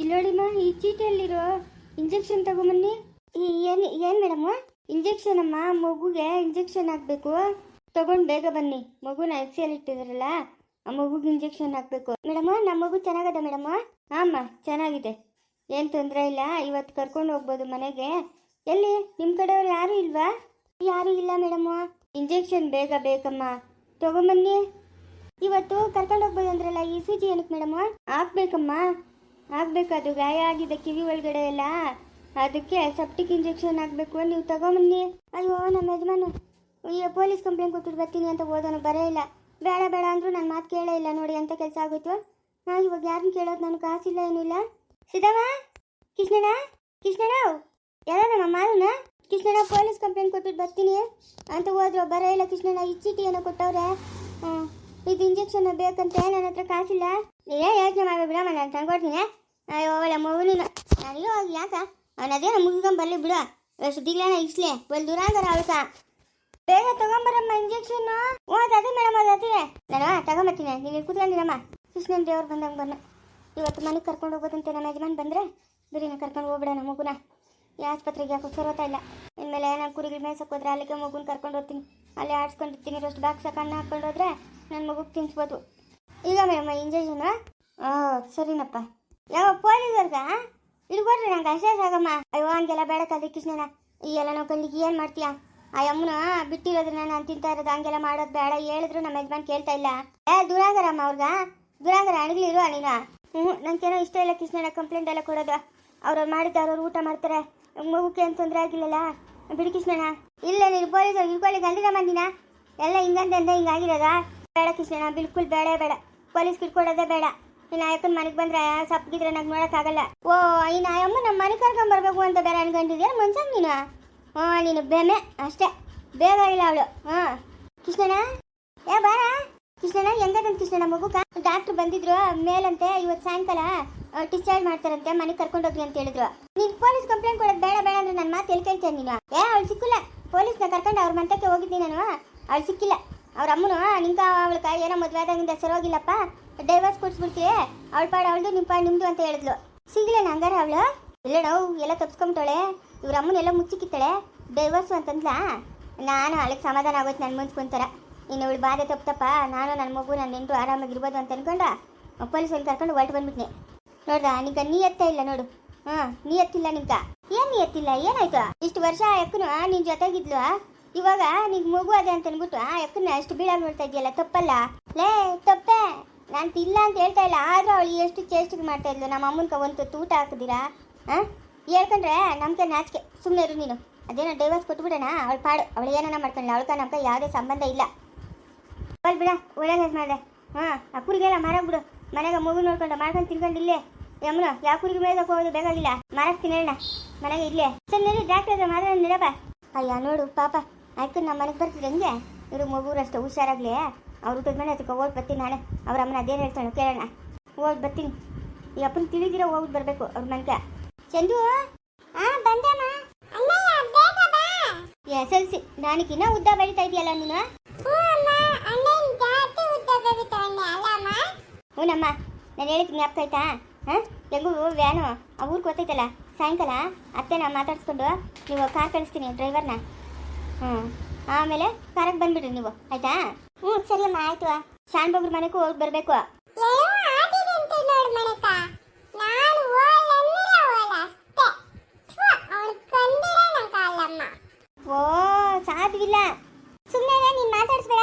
ಇಲ್ಲೋಡಿಮ್ಮ ಈ ಚೀಟಿಯಲ್ಲಿರೋ ಇಂಜೆಕ್ಷನ್ ತಗೊಂಬನ್ನಿ. ಏನು ಏನು ಮೇಡಮ್ಮ ಇಂಜೆಕ್ಷನ್ ಅಮ್ಮ, ಮಗುಗೆ ಇಂಜೆಕ್ಷನ್ ಹಾಕಬೇಕು. ತಗೊಂಡು ಬೇಗ ಬನ್ನಿ. ಮಗುನ ಎಫ್ ಇಟ್ಟಿದ್ರಲ್ಲ, ಆ ಮಗುಗೆ ಇಂಜೆಕ್ಷನ್ ಹಾಕಬೇಕು. ಮೇಡಮ್ ನಮ್ಮ ಮಗು ಚೆನ್ನಾಗದ ಮೇಡಮ್ ಅಮ್ಮ, ಚೆನ್ನಾಗಿದೆ. ಏನು ತೊಂದರೆ ಇಲ್ಲ, ಇವತ್ತು ಕರ್ಕೊಂಡು ಹೋಗ್ಬೋದು ಮನೆಗೆ. ಎಲ್ಲಿ? ನಿಮ್ಮ ಕಡೆಯವ್ರು ಯಾರೂ ಇಲ್ವಾ? ಯಾರೂ ಇಲ್ಲ ಮೇಡಮ್ ಇಂಜೆಕ್ಷನ್ ಬೇಗ ಬೇಕಮ್ಮ. ತಗೊಂಬನ್ನಿ. ಇವತ್ತು ಕರ್ಕೊಂಡು ಹೋಗ್ಬೋದು ಅಂದ್ರಲ್ಲ ಸಿ ಜಿ ಏನಕ್ಕೆ ಮೇಡಮ್ ಹಾಕ್ಬೇಕಮ್ಮ. ಹಾಕ್ಬೇಕು ಅದು ಗಾಯ ಆಗಿದೆ, ಕಿವಿ ಒಳಗಡೆ ಎಲ್ಲ. ಅದಕ್ಕೆ ಸೆಪ್ಟಿಕ್ ಇಂಜೆಕ್ಷನ್ ಆಗಬೇಕು ನೀವು ತಗೊಂಬನ್ನಿ. ಅಯ್ಯೋ, ನಮ್ಮ ಯಜಮಾನ ಅಯ್ಯೋ, ಪೊಲೀಸ್ ಕಂಪ್ಲೇಂಟ್ ಕೊಟ್ಬಿಟ್ಟು ಬರ್ತೀನಿ ಅಂತ ಓದೋನು ಬರೇ ಇಲ್ಲ. ಬೇಡ ಬೇಡ ಅಂದ್ರು ನನ್ನ ಮಾತು ಕೇಳೇ ಇಲ್ಲ ನೋಡಿ ಅಂತ ಕೆಲಸ ಆಗೋಯ್ತು. ನಾ ಇವಾಗ ಯಾರನ್ನ ಕೇಳೋದು ನನಗೆ ಕಾಸಿಲ್ಲ ಏನಿಲ್ಲ ಸಿದ್ದಮ್ಮ? ಕೃಷ್ಣಣ್ಣ? ಕೃಷ್ಣಣ್ಣ? ಯಾರಮ್ಮ ಮಾರುನ? ಕೃಷ್ಣಣ್ಣ, ಪೊಲೀಸ್ ಕಂಪ್ಲೇಂಟ್ ಕೊಟ್ಬಿಟ್ಟು ಬರ್ತೀನಿ ಅಂತ ಹೋದ್ರು. ಬರೇ ಇಲ್ಲ ಕೃಷ್ಣಣ್ಣ ಈ ಚೀಟಿ ಏನೋ ಕೊಟ್ಟವ್ರೆ ಇದು ಇಂಜೆಕ್ಷನ್ ಬೇಕಂತ ನನ್ನ ಹತ್ರ ಕಾಸಿಲ್ಲ. ನೀನೇ ಯೋಚನೆ ಬಿಡಮ್ಮ, ನಾನು ತಂದ್ಕೊಡ್ತೀನಿ ಅಯ್ಯೋ ಒಳ್ಳೆ ಮಗು ನೀನು ನನಗೆ ಹೋಗಿ ಯಾಕ? ಅವನ ಅದೇನೋ ಮುಗಿಸ್ಕೊಂಡ್ ಬರ್ಲಿ ಬಿಡು. ಎಷ್ಟು ದಿಗ್ಲನ ಇಸ್ಲಿ. ಬಲ್ ದೂರ ಅಂತಾರೆ ಅವಸ. ಬೇಗ ತಗೊಂಬರಮ್ಮ ಇಂಜೆಕ್ಷನ್ ಓ, ಅದು ಮೇಡಮ್ ಅದು ನಾನು ತಗೊಂಬರ್ತೀನಿ ನೀನು ಕೂತ್ಕೊಂಡಿರಮ್ಮ ಕೃಷ್ಣನ್ ದೇವ್ರು ಬಂದಂಗೆ ಬನ್ನ ಇವತ್ತು ಮನೆಗೆ ಕರ್ಕೊಂಡು ಹೋಗೋದಂತೆ ನಮ್ಮ ಯಜಮಾನ್ ಬಂದರೆ ಬಿರಿನ ಕರ್ಕೊಂಡು ಹೋಗ್ಬಿಡೋಣ ಮಗುನ. ಈ ಆಸ್ಪತ್ರೆಗೆ ಯಾಕೆ ಸರೋತಾ ಇಲ್ಲ. ಇನ್ಮೇಲೆ ನಾನು ಕುರಿಗಳ ಮೇಯ್ಸಕ್ಕೆ ಹೋದ್ರೆ ಅಲ್ಲಿಗೆ ಮಗುನ ಕರ್ಕೊಂಡು ಹೋಗ್ತೀನಿ. ಅಲ್ಲಿ ಆಡ್ಸ್ಕೊಂಡಿರ್ತೀನಿ. ರೋಸ್ಟ್ ಬಾಕ್ಸ ಕಣ್ಣು ಹಾಕೊಂಡು ಹೋದ್ರೆ ನನ್ನ ಮಗುಗೆ ತಿನ್ಸ್ಬೋದು. ಈಗ ಮೇಡಮ್ ಇಂಜೆಕ್ಷನ್ ಹಾಂ ಸರಿನಪ್ಪ. ಯಾವ ಇಲ್ಲಿ ಇಡ್ಕೊಡ್ರಿ ನಂಗೆ ಅಷ್ಟೇ ಸಾಗಮ್ಮ ಅಯ್ಯೋ, ಹಂಗೆಲ್ಲ ಬೇಡ ಕಲ್ದಿ ಕೃಷ್ಣನ. ಈ ಎಲ್ಲ ನಾವು ಕಲ್ಲಿಗೆ ಏನು ಮಾಡ್ತೀಯ? ಆ ಅಮ್ಮನ ಬಿಟ್ಟಿರೋದನ್ನ ನಾನು ತಿಂತಾ ಇರೋದು, ಹಂಗೆಲ್ಲ ಮಾಡೋದು ಬೇಡ. ಹೇಳಿದ್ರು ನಮ್ಮ ಯಜಮಾನ್ ಕೇಳ್ತಾ ಇಲ್ಲ. ಏ ದೂರಾಗರಮ್ಮ ಅವ್ರಿಗ? ದೂರಾಗರ ಅಣಗಿಲಿರು ನೀನ? ಹ್ಞೂ ನನಗೇನೋ ಇಷ್ಟ ಇಲ್ಲ ಕೃಷ್ಣನ ಕಂಪ್ಲೇಂಟ್ ಎಲ್ಲ ಕೊಡೋದು. ಅವ್ರು ಮಾಡಿದ್ದಾರೆ ಅವ್ರವ್ರು ಊಟ ಮಾಡ್ತಾರೆ. ಮಗುಕ್ಕೆ ಏನು ತೊಂದರೆ ಆಗಿಲ್ಲಲ್ಲ? ಬಿಡಿ ಕೃಷ್ಣನ. ಇಲ್ಲ, ನೀನು ಪೊಲೀಸ್ ಇಳ್ಕೊಳ್ಳಿ ಗಂಡಿನ ಮಂದಿನ ಎಲ್ಲ ಹಿಂಗಂತ ಹಿಂಗಾಗಿರೋದ? ಬೇಡ ಕೃಷ್ಣನ, ಬಿಲ್ಕುಲ್ ಬೇಡ ಬೇಡ. ಪೊಲೀಸ್ ಕಿಟ್ಕೊಡೋದೇ ಬೇಡ. ಇನ್ನು ನಾಯಕನ ಮನೆಗೆ ಬಂದ್ರೆ ಸಪ್ಪಗಿದ್ರೆ ನಂಗೆ ನೋಡೋಕ್ಕಾಗಲ್ಲ. ಓ, ಈ ನಾಯಮ್ಮ ನಮ್ಮ ಮನೆ ಕರ್ಕೊಂಡ್ ಬರ್ಬೇಕು ಅಂತ ಬೇರೆ ಅನ್ಕೊಂಡಿದ್ಯಾ ಮನ್ಸಂಗ್ ನೀನು? ಹ್ಞೂ ನೀನು ಬೆಮೆ ಅಷ್ಟೇ. ಬೇಗ ಇಲ್ಲ ಅವಳು. ಹಾಂ. ಕೃಷ್ಣಣ್ಣ? ಏ ಬಾರ. ಕೃಷ್ಣಣ್ಣ ಹೆಂಗದಂತ ಕೃಷ್ಣಣ್ಣ ಮಗುಕ ಡಾಕ್ಟ್ರ್ ಬಂದಿದ್ರು, ಮೇಲಂತೆ ಇವತ್ತು ಸಾಯಂಕಾಲ ಡಿಸ್ಚಾರ್ಜ್ ಮಾಡ್ತಾರಂತೆ, ಮನೆಗೆ ಕರ್ಕೊಂಡು ಹೋಗ್ರಿ ಅಂತ ಹೇಳಿದ್ರು. ನೀನು ಪೊಲೀಸ್ ಕಂಪ್ಲೇಂಟ್ ಕೊಡೋದು ಬೇಡ ಬೇಡ ಅಂದ್ರೆ ನನ್ನ ಮಾತು ಎಲ್ಲಿ ನೀನು? ಏ, ಅವಳು ಸಿಕ್ಕಿಲ್ಲ. ಪೊಲೀಸ್ನ ಕರ್ಕೊಂಡು ಅವ್ರ ಮಂತಕ್ಕೆ ಹೋಗಿದ್ದೀನಿ ನಾನು. ಅವಳು ಸಿಕ್ಕಿಲ್ಲ. ಅವ್ರ ಅಮ್ಮನು ಅವಳ ಏನೋ ಮದುವೆ ಆದಾಗಿಂದ ಸರೋಗಿಲ್ಲಪ್ಪ ಡೈವರ್ಸ್ ಕೊಡ್ಸ್ಬಿಡ್ತೀವಿ ಅವಳ ಪಾಡ ಅವಳದು ನಿಮ್ಮ ಪಾಡು ನಿಮ್ಮದು ಅಂತ ಹೇಳಿದ್ಲು. ಸಿಗ್ಲೇನ ಹಂಗಾರೆ ಅವಳು? ಇಲ್ಲ ನಾವು ಎಲ್ಲ ತಪ್ಸ್ಕೊಂಬಿಟ್ಟವಳೆ, ಇವ್ರ ಅಮ್ಮನೆಲ್ಲ ಮುಚ್ಚಿಕ್ಕಿತ್ತಾಳೆ. ಡೈವರ್ಸು ಅಂತಂದ್ಲ? ನಾನು ಅಲ್ಲಿಗೆ ಸಮಾಧಾನ ಆಗೋಯ್ತು ನನ್ನ ಮುನ್ಸ್ಕೊಂತಾರ ಇನ್ನು ಇವಳು ಬಾಧೆ ತಪ್ಪತಪ್ಪ ನಾನು ನನ್ನ ಮಗು ನನ್ನ ನೆಂಟು ಆರಾಮಾಗಿರ್ಬೋದು ಅಂತ ಅನ್ಕೊಂಡ ಪೊಲೀಸಲ್ಲಿ ಕರ್ಕೊಂಡು ಹೊರಟು ಬಂದ್ಬಿಟ್ನಿ. ನೋಡ್ದ ನೀ ಎತ್ತ ಇಲ್ಲ ನೋಡು. ಹಾಂ, ನೀ ಎತ್ತಿಲ್ಲ ನಿಂತ ಏನು ನೀ ಎತ್ತಿಲ್ಲ? ಏನಾಯ್ತು? ಇಷ್ಟು ವರ್ಷ ಆ ಎಕ್ಕನು ನಿನ್ನ ಜೊತೆಗಿದ್ಲು? ಇವಾಗ ನಿಂಗೆ ಮಗು ಅದೇ ಅಂತ ಅಂದ್ಬಿಟ್ಟು ಆ ಎಕ್ಕನ್ನ ಅಷ್ಟು ಬೀಳಾಗಿ ನೋಡ್ತಾ ಇದೆಯಲ್ಲ ತಪ್ಪಲ್ಲ? ಲೇ, ತಪ್ಪೆ. ನಾನು ತಿಲ್ಲ ಅಂತ ಹೇಳ್ತಾ ಇಲ್ಲ. ಆದರೂ ಅವಳು ಎಷ್ಟು ಚೇಷ್ಟಿಗೆ ಮಾಡ್ತಾ ಇದ್ಲು. ನಮ್ಮ ಅಮ್ಮನ ಒಂದು ತೂಟ ಊಟ ಹಾಂ? ಹೇಳ್ಕೊಂಡ್ರೆ ನಮ್ಗೆ ನಾಚಿಕೆ. ಸುಮ್ಮನೆ ಇರು ನೀನು. ಅದೇನೋ ಡೈವರ್ಸ್ ಕೊಟ್ಬಿಡೋಣ. ಅವಳು ಪಾಡು. ಅವಳು ಏನಾನ ಮಾಡ್ಕೊಂಡ್ಲ ಅವಳ್ಕ ನಮ್ಗೆ ಯಾವುದೇ ಸಂಬಂಧ ಇಲ್ಲ. ಅವಳು ಬಿಡ. ಒಳ್ಳೆ ಮಾಡಿದೆ. ಹಾಂ? ಆ ಕುರಿಗೆಲ್ಲ ಬಿಡು. ಮನೆಗೆ ಮಗು ನೋಡ್ಕೊಂಡು ಮಾಡ್ಕೊಂಡು ತಿನ್ಕೊಂಡು ಇಲ್ಲೇ. ಯಮುನ ಯಾವ ಕುರಿಗೆ ಮೇಲೆ ಹೋಗೋದು ಬೇಕಾಗಿಲ್ಲ ಮಾರಾಕ್ ಹೇಳ ಮನೆಗೆ ಇಲ್ಲೇ. ಸರಿ ಡಾಕ್ಟರ್ ಹತ್ರ ಮಾತ್ರ ನಡಪ್ಪ ಅಯ್ಯ, ನೋಡು, ಪಾಪ. ಆಯ್ತು ನಮ್ಮ ಮನೆಗೆ ಬರ್ತಿದ್ರೆ ಹೆಂಗೆ? ಇರು ಮಗುರು ಅಷ್ಟು ಹುಷಾರಾಗ್ಲಿ. ಅವ್ರ ಊಟದ ಮನೆ ಅದಕ್ಕೆ ಹೋಗಿ ಬರ್ತೀನಿ ನಾಳೆ. ಅವ್ರ ಅಮ್ಮನ ಅದೇನು ಹೇಳ್ತಾಳೆ ಕೇಳೋಣ. ಹೋಗಿ ಬರ್ತೀನಿ. ಈ ಅಪ್ಪನ ತಿಳಿದಿರೋ ಹೋಗಿ ಬರಬೇಕು ಅವ್ರ ಮನೆಗೆ. ಚಂದು? ಎಸ್ ಎಲ್ ಸಿ ನಾನಕ್ಕಿನ್ನ ಉದ್ದ ಬೆಳಿತಾ ಇದೆಯಲ್ಲ ನೀನು? ಹ್ಞೂನಮ್ಮ. ನಾನು ಹೇಳ್ತೀನಿ ಜ್ಞಾಪಕ ಆಯ್ತಾ? ಹಾಂ? ಹೆಂಗೂ ವ್ಯಾನು? ಆ ಊರಿಗೆ ಗೊತ್ತೈತಲ್ಲ? ಸಾಯಂಕಾಲ? ಅತ್ತೆ ನಾನು ಮಾತಾಡಿಸ್ಕೊಂಡು ನೀವು ಕಾರ್ ಕಳಿಸ್ತೀನಿ ಡ್ರೈವರ್ನ ಹ್ಞೂ. ಆಮೇಲೆ ಕಾರಕ್ಕೆ ಬಂದುಬಿಡ್ರಿ ನೀವು. ಆಯ್ತಾ? ಹ್ಞೂ ಸರಿ ಅಮ್ಮ ಆಯ್ತು. ಶಾನ್ ಬಗ್ರ ಮನೆಗೂ ಹೋಗಿ ಬರಬೇಕು. ಓ ಸಾಧ್ಯವಿಲ್ಲ ಸುಮ್ಮನೆ ನೀನು ಮಾತಾಡಿಸ್ಬೇಡ.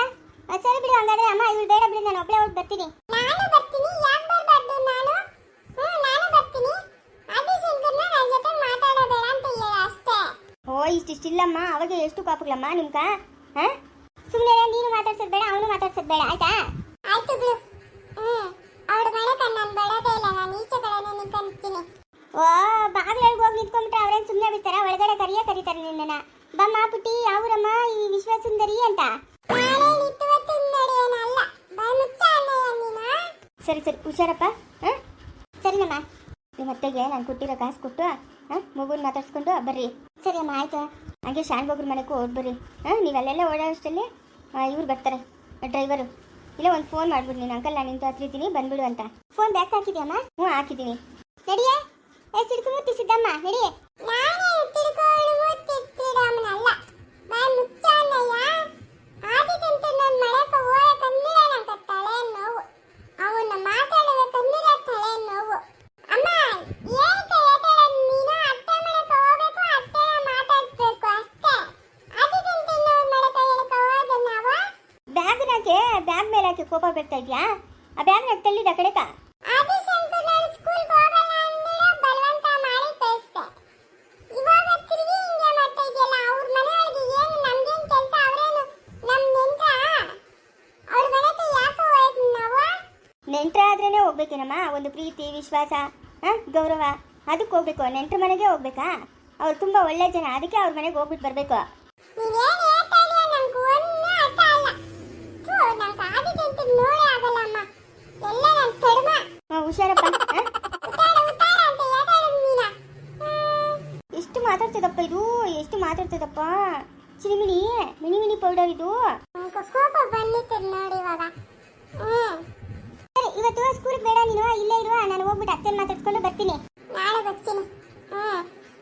ಸರಿ ಬಿಡು ಹಂಗಾದ್ರೆ ಅಮ್ಮ ಇವಳು ಬೇಡ ಬಿಡು ನಾನು ಒಬ್ಬಳೇ ಹೋಗಿ ಬರ್ತೀನಿ. ನಾನು ಬರ್ತೀನಿ ಯಾಕೆ ಬರಬಾರ್ದು ನಾನು? ಹ್ಞೂ ನಾನು ಬರ್ತೀನಿ. ಆದಿಶಂಕರ್ನ ನನ್ನ ಜೊತೆ ಮಾತಾಡಬೇಡ ಅಂತ ಹೇಳ ಅಷ್ಟೇ. ಓ ಇಷ್ಟಿಷ್ಟಿಲ್ಲಮ್ಮ ಅವಾಗ ಎಷ್ಟು ಕಾಪುಗಳಮ್ಮ ನಿಮ್ಗ? ಹಾಂ? ಸುಮ್ಮನೆ ನೀನು ಮಾತಾಡ್ಸೋದು ಬೇಡ ಅವನು ಮಾತಾಡ್ಸೋದು ಬೇಡ ಆಯ್ತಾ? ಆಯ್ತು ಬಿಡು ಹ್ಞೂ ಅವಳ ಮನೆ ನಾನು ಬರೋದೇ ಇಲ್ಲ ನಾನು ಈಚೆ ಕಡೆನೇ ನಿಂತ್ಕೊಂತೀನಿ ಓ ಬಾಗ್ಲಲ್ಲಿ ಹೋಗಿ ನಿಂತ್ಕೊಂಡ್ಬಿಟ್ರೆ ಅವ್ರೇನು ಸುಮ್ಮನೆ ಬಿಡ್ತಾರ? ಒಳಗಡೆ ಕರಿಯೇ ಕರೀತಾರೆ ನಿನ್ನನ್ನ. ಬಮ್ಮ ಪುಟಿ ಅವರಮ್ಮ ಈ ವಿಶ್ವಸುಂದರಿ ಅಂತ? ಸರಿ ಸರಿ ಹುಷಾರಪ್ಪ ಹಾಂ? ಸರಿನಮ್ಮ ನಿಮ್ಮ ಅತ್ತೆಗೆ ನಾನು ಕೊಟ್ಟಿರೋ ಕಾಸು ಕೊಟ್ಟು ಹಾಂ? ಮಗುನ ಮಾತಾಡ್ಸ್ಕೊಂಡು ಬರ್ರಿ. ಸರಿ ಅಮ್ಮ ಆಯ್ತು. ಹಾಗೆ ಶಾನ್ ಬಗ್ರ ಮನೆಗೂ ಹೋಗಿ ಬರ್ರಿ. ಹಾಂ ನೀವು ಅಲ್ಲೆಲ್ಲ ಓಡಾಡೋಷ್ಟಲ್ಲಿ? ಇವ್ರು ಬರ್ತಾರೆ. ಡ್ರೈವರು. ಇಲ್ಲ ಒಂದು ಫೋನ್ ಮಾಡ್ಬಿಡು ನೀನು ಅಂಕಲ್ ನಾನು ನಿಂತು ಹತ್ತಿರ್ತೀನಿ ಬಂದ್ಬಿಡು ಅಂತ. ಫೋನ್ ಬ್ಯಾಕ್ ಹಾಕಿದ್ಯಮ್ಮ ಹ್ಞೂ, ಹಾಕಿದ್ದೀನಿ. ನಡಿಯೇ? ಏ ಸಿಡ್ಕುಮುತ್ತಿ ಸಿದ್ದಮ್ಮ, ನಡಿಯೇ ನಾನೇ ತಿಳ್ಕೊಂಡು ಮುತ್ತಿಟ್ಟಿಡಮ್ಮನಲ್ಲ ಬಾಯ್ ಮುಚ್ಚಾನಯ್ಯ ಆದಿತ್ಯಂತ ನನ್ನ ಮಳಕ ಓಡ ಕನ್ನಡ ತಲೆ ನೋವು ಅವನ್ನ ಮಾತಾಡುವ ಕನ್ನಡ ತಲೆ ನೋವು ಅಮ್ಮ ಏನಕ್ಕೆ ಎತ್ತಡ ನೀನು ಅತ್ತೆ ಮಳಕ ಹೋಗ್ಬೇಕು ಅತ್ತೆ ಮಾತಾಡ್ಬೇಕು ಅಷ್ಟೇ ಆದಿತ್ಯಂತ ನನ್ನ ಮಳಕ ಹೇಳಕ ಹೋದ ನಾವು ಬ್ಯಾಗ್ನಾಗೆ ಬ್ಯಾಗ್ ಮೇಲೆ ಹಾಕಿ ಕೋಪ ಬರ್ತಾ ಇದೆಯಾ? ಆ ಬ್ಯಾಗ್ನಾಗ ತಳ್ಳಿದ ಕಡೆಕ ನೆಂಟ್ರ? ಹೋಗ್ಬೇಕೇನಮ್ಮ? ಒಂದು ಪ್ರೀತಿ ವಿಶ್ವಾಸ ಗೌರವ. ಅದಕ್ಕೆ ಹೋಗ್ಬೇಕು. ನೆಂಟ್ರ ಮನೆಗೆ ಹೋಗ್ಬೇಕಾ? ಅವ್ರು ತುಂಬಾ ಒಳ್ಳೆ ಜನ. ಅದಕ್ಕೆ ಅವ್ರ ಮನೆಗೆ ಹೋಗ್ಬಿಟ್ಟು ಬರ್ಬೇಕು. ಹುಷಾರಪ್ಪ ಎಷ್ಟು ಮಾತಾಡ್ತದಪ್ಪ ಇದು? ಎಷ್ಟು ಮಾತಾಡ್ತದಪ್ಪ? ಚಿರಿಮಿಣಿ ಮಿನಿ ಮಿನಿ ಪೌಡರ್ ಇದು ಕೋಪ ಬಂದಿತ್ತು ನೋಡಿ ಇವಾಗ. ಇವತ್ತು ಸ್ಕೂಲ್ಗೆ ಬೇಡ ನೀನು ಇಲ್ಲೇ ಇರುವ ನಾನು ಹೋಗ್ಬಿಟ್ಟು ಅತ್ತೆ ಮಾತಾಡ್ಕೊಂಡು ಬರ್ತೀನಿ ಹ್ಮ್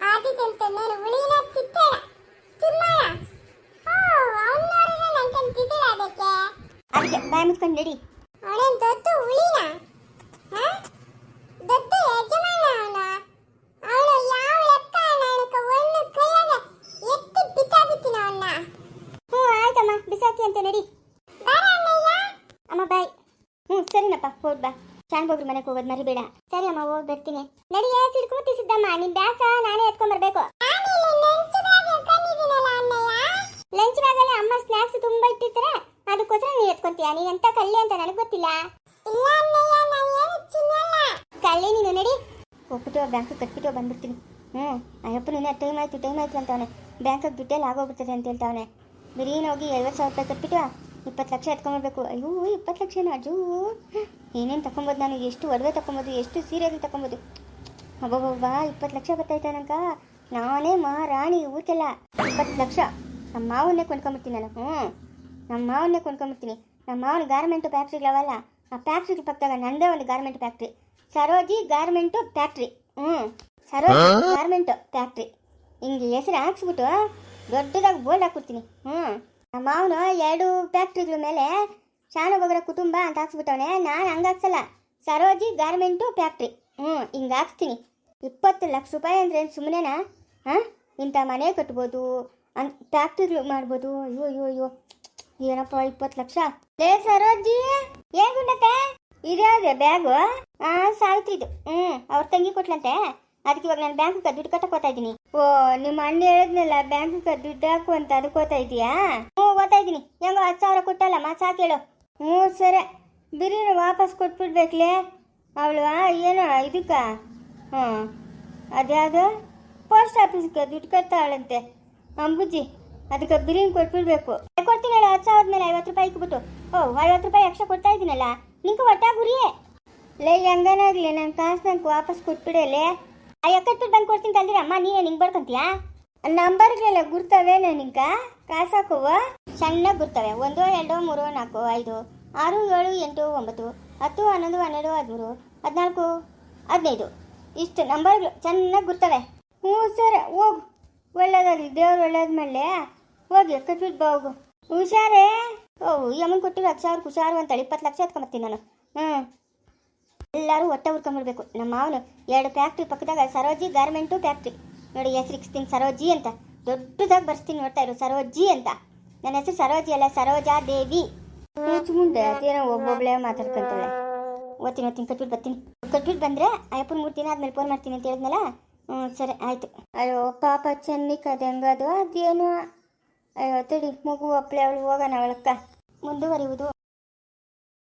ಆದಿತ್ಯಂತ ನಾನು ಉಳಿನ ತಿತ್ತೇಳ ತಿಮ್ಮಯ್ಯ ಓ ಅವನವರನ್ನ ನಂಗೆ ತಿದ್ದಿಲ್ಲ ಅದಕ್ಕೆ ಅದಕ್ಕೆ ಬಾಯ್ ಮುಚ್ಕೊಂಡು ನಡಿ ಅವನೇನ್ ದೊಡ್ಡ ಉಳಿನ ಹಾ ದೊಡ್ಡ ಯಜಮಾನ ಅವನು ಅವನು ಯಾವ ಲೆಕ್ಕ ನನಕ ಒಂದು ಕೈಯಾಗ ಎತ್ತಿ ಬಿಸಾಬಿತ್ತಿನ ಅವನ್ನ ಹ್ಞೂ ಆಯ್ತಮ್ಮ ಬಿಸಾಕಿ ಅಂತ ನಡಿ ಬಾರ ಅಣ್ಣಯ್ಯ ಅಮ್ಮ ಬಾಯ್ ಹ್ಞೂ ಸರಿನಪ್ಪ ಹೋಗ್ ಬಾ ಮನೆಗೆ ಹೋಗೋದು ಮರಿಬೇಡ ಸರಿ ಅಮ್ಮ, ಹೋಗಿ ಬರ್ತೀನಿ. ನಡಿಯೇ ಸಿಡ್ಕುಮುತ್ತಿ ಸಿದ್ದಮ್ಮ, ನಿನ್ ಬ್ಯಾಸ, ನಾನೇ ಎತ್ಕೊಂಡ್ ಬರ್ಬೇಕು. ಲಂಚ್ ಬ್ಯಾಗಲ್ಲಿ ಅಮ್ಮ ಸ್ನಾಕ್ಸ್ ತುಂಬಾ ಇಟ್ಟಿರ್ತಾರೆ. ಅದಕ್ಕೋಸ್ಕರ ನೀನು ಎತ್ಕೊಂತೀಯ? ನೀನ್ ಎಂತ ಕಳ್ಳಿ ಅಂತ ನನಗೆ ಗೊತ್ತಿಲ್ಲ. ಅಣ್ಣಯ್ಯ ನಾನು ನಡಿ. ಹೋಗ್ಬಿಟ್ಟು ಬ್ಯಾಂಕ್ ಕಟ್ಬಿಟ್ಟು ಬಂದ್ಬಿಡ್ತೀನಿ. ಹ್ಞೂ ನಿನ್ನೆ ಟೈಮ್ ಆಯ್ತು ಟೈಮ್ ಆಯ್ತು ಅಂತವನೆ. ಬ್ಯಾಂಕಿಗೆ ದುಡ್ಡೆಲ್ಲ ಆಗೋಗ್ಬಿಡ್ತದೆ ಅಂತ ಹೇಳ್ತಾವನೆ. ಬಿರೀನ್ ಹೋಗಿ ಐವತ್ತು ಸಾವಿರ ರೂಪಾಯಿ ಕಟ್ಬಿಟ್ಟು ಇಪ್ಪತ್ತು ಲಕ್ಷ ಎತ್ಕೊಂಬರ್ಬೇಕು ಅಯ್ಯೋ, ಇಪ್ಪತ್ತು ಲಕ್ಷನ ಅಜ್ಜೂ ಏನೇನು ತಗೊಬೋದು ನಾನು ಎಷ್ಟು ಒಡವೆ ತಗೊಬೋದು ಎಷ್ಟು ಸೀರೆಗಳು ತಗೊಬೋದು ಅಬ್ಬಬ್ಬಬ್ಬ ಇಪ್ಪತ್ತು ಲಕ್ಷ ಬರ್ತೈತೆ ನಂಕ ನಾನೇ ಮಹಾರಾಣಿ ಊರಿಗೆಲ್ಲ. ಇಪ್ಪತ್ತು ಲಕ್ಷ? ನಮ್ಮ ಮಾವನ್ನೇ ಕೊಂಡ್ಕೊಂಬಿಡ್ತೀನಿ ನಾನು. ಹ್ಞೂ. ನಮ್ಮ ಮಾವನ್ನೇ ಕೊಂಡ್ಕೊಂಬಿಡ್ತೀನಿ. ನಮ್ಮ ಮಾವನ ಗಾರ್ಮೆಂಟು ಫ್ಯಾಕ್ಟ್ರಿಗಳವಲ್ಲ ಆ ಫ್ಯಾಕ್ಟ್ರಿ ಪಕ್ಕದಾಗ ನಂದೇ ಒಂದು garment factory Saroji garment factory ಹ್ಞೂ. ಸರೋಜಿ ಗಾರ್ಮೆಂಟು ಫ್ಯಾಕ್ಟ್ರಿ ಹಿಂಗೆ ಹೆಸರು ಹಾಕ್ಸ್ಬಿಟ್ಟು ದೊಡ್ಡದಾಗಿ ಬೋರ್ಡ್ ಹಾಕ್ಬಿಡ್ತೀನಿ. ಹ್ಞೂ. ನಮ್ಮ ಮಾವನು ಎರಡು ಫ್ಯಾಕ್ಟ್ರಿಗಳ ಮೇಲೆ ಶಾನಭೋಗರ ಕುಟುಂಬ ಅಂತ ಹಾಕ್ಸ್ಬಿಟ್ಟವನೆ. ನಾನು ಹಂಗೆ ಹಾಕ್ಸಲ್ಲ. Saroji garment factory. ಹ್ಞೂ, ಹಿಂಗೆ ಹಾಕ್ಸ್ತೀನಿ. ಇಪ್ಪತ್ತು ಲಕ್ಷ ರೂಪಾಯಿ ಅಂದ್ರೆ ಸುಮ್ಮನೆನಾ ಹಾಂ? ಇಂಥ ಮನೆ ಕಟ್ಬೋದು, ಅನ್ ಫ್ಯಾಕ್ಟ್ರಿಗಳು ಮಾಡ್ಬೋದು. ಅಯ್ಯೋ ಅಯ್ಯೋ ಅಯ್ಯೋ. ಏನಪ್ಪ ಇಪ್ಪತ್ತು ಲಕ್ಷ? ಲೇ ಸರೋಜಿ, ಏನು ಗುಂಡತ್ತೆ? ಇದ್ಯಾವುದೇ ಬ್ಯಾಗು? ಹಾಂ ಸಾವಿತ್ರಿದು. ಹ್ಞೂ, ಅವ್ರ ತಂಗಿ ಕೊಟ್ಲಂತೆ. ಅದಕ್ಕೆ ಇವಾಗ ನಾನು ಬ್ಯಾಂಕ್ಗೆ ದುಡ್ಡು ಕಟ್ಟಕ್ಕೆ ಇದ್ದೀನಿ. ಓ, ನಿಮ್ಮ ಅಣ್ಣ ಹೇಳಿದ್ನಲ್ಲ ಬ್ಯಾಂಕ್ಗೆ ದುಡ್ಡು ಹಾಕು ಅಂತ, ಅದಕ್ಕೆ ಓದ್ತಾ ಇದೀಯಾ? ಹ್ಞೂ ಓದ್ತಾ ಇದ್ದೀನಿ. ಹೆಂಗೋ ಹತ್ತು ಸಾವಿರ ಕೊಟ್ಟಲ್ಲಮ್ಮ ಸಾಕು ಹೇಳು. ಹ್ಞೂ ಸರಿ. ಬಿರಿಯಾನಿ ವಾಪಸ್ ಕೊಟ್ಬಿಡ್ಬೇಕ್ಲೇ? ಅವಳು ಏನೋ ಇದಕ್ಕ? ಹ್ಞೂ. ಅದ್ಯಾವುದು? ಪೋಸ್ಟ್ ಆಫೀಸ್ಗೆ ದುಡ್ಡು ಕಟ್ತಾಳಂತೆ ಅಂಬುಜಿ ಅದಕ್ಕೆ ಬಿರಿಯಾನಿ ಕೊಟ್ಬಿಡ್ಬೇಕು. ಏ, ಕೊಡ್ತೀನಿ ಹೇಳಿ ಹತ್ತು ಸಾವಿರದ ಮೇಲೆ ಐವತ್ತು ರೂಪಾಯಿ ಇಕ್ಬಿಟ್ಟು. ಓ ಐವತ್ತು ರೂಪಾಯಿ ಎಕ್ಸ್ಟ್ರಾ ಕೊಡ್ತಾ ಇದ್ದೀನಲ್ಲ? ನಿಂಗೆ ಒಟ್ಟಾಗ ಗುರಿಯೇ ಲೇ ಹೆಂಗನಾಗ್ಲಿ? ನನ್ನ ಕಾಸು ನಂಗೆ ವಾಪಸ್ ಕೊಟ್ಬಿಡಲೇ. ಆ ಎಕ್ಕಟ್ಬಿಟ್ಟು ಬಂದು ಕೊಡ್ತೀನಿ ಕಲ್ದಿರಮ್ಮ. ನೀನೇ ನಿಂಗೆ ಬರ್ಕೊಂತೀಯಾ? ನಂಬರ್ಗಳೆಲ್ಲ ಗುರ್ತಾವೇನೋ ನಿಂಗೆ? ಕಾಸು ಹಾಕುವ ಸಣ್ಣ ಗುರ್ತವೆ. ಒಂದು, ಎರಡು, ಮೂರು, ನಾಲ್ಕು, ಐದು, ಆರು, ಏಳು, ಎಂಟು, ಒಂಬತ್ತು, ಹತ್ತು, ಹನ್ನೊಂದು, ಹನ್ನೆರಡು, ಹದಿಮೂರು, ಹದಿನಾಲ್ಕು, ಹದಿನೈದು. ಇಷ್ಟು ನಂಬರ್ಗಳು ಚೆನ್ನಾಗಿ ಗುರ್ತವೆ. ಹ್ಞೂ ಸರ್, ಹೋಗು. ಒಳ್ಳೇದಾಗಲಿ, ದೇವ್ರು ಒಳ್ಳೇದು ಮೇಲೆ ಹೋಗಿ ಕಟ್ಬಿಟ್ಟು ಹೋಗು. ಹುಷಾರೇ. ಓ, ಯಮನ್ ಕೊಟ್ಟು ಲಕ್ಷ ಅವ್ರಿಗೆ ಹುಷಾರು ಅಂತೇಳಿ. ಇಪ್ಪತ್ತು ಲಕ್ಷ ಎತ್ಕೊಂಬರ್ತೀನಿ ನಾನು. ಹ್ಞೂ. ಎಲ್ಲರೂ ಹೊಟ್ಟೆ ಹುರ್ಕೊಂಬಿಡ್ಬೇಕು ನಮ್ಮ ಮಾವನು ಎರಡು ಫ್ಯಾಕ್ಟ್ರಿ ಪಕ್ಕದಾಗ ಸರೋಜಿ ಗಾರ್ಮೆಂಟು ಫ್ಯಾಕ್ಟ್ರಿ ನೋಡಿ ಹೆಸರಿಕ್ಸ್ತೀನಿ ಸರೋಜಿ ಅಂತ. ದೊಡ್ಡದಾಗಿ ಬರ್ಸ್ತೀನಿ ನೋಡ್ತಾ ಇರು, ಸರೋಜಿ ಅಂತ. ನನ್ನ ಹೆಸರು ಸರೋಜಿ ಅಲ್ಲ ಸರೋಜಾ ದೇವಿ ಮುಂದೆ ಅದೇನೋ ಒಬ್ಬೊಬ್ಳೆ ಮಾತಾಡ್ಕೊಂತಾಳೆ ಓದ್ತೀನಿ ಓದ್ತೀನಿ ಕಟ್ಬಿಟ್ಟು ಬರ್ತೀನಿ. ಕಟ್ಬಿಟ್ಟು ಬಂದರೆ ಅಯ್ಯಪ್ಪನ ಮೂರು ದಿನ ಆದ್ಮೇಲೆ ಫೋನ್ ಮಾಡ್ತೀನಿ ಅಂತ ಹೇಳಿದ್ನಲ್ಲ? ಹ್ಞೂ ಸರಿ ಆಯಿತು. ಅಯ್ಯೋ ಪಾಪ ಚೆನ್ನಿಕ್ ಅದು ಹೆಂಗದು ಅದೇನು. ಅಯ್ಯೋ ತಡಿ ಮಗು ಒಪ್ಪಳೆ ಅವಳು ಹೋಗೋಣ ಅವಳಕ್ಕ. ಮುಂದುವರಿಯುವುದು.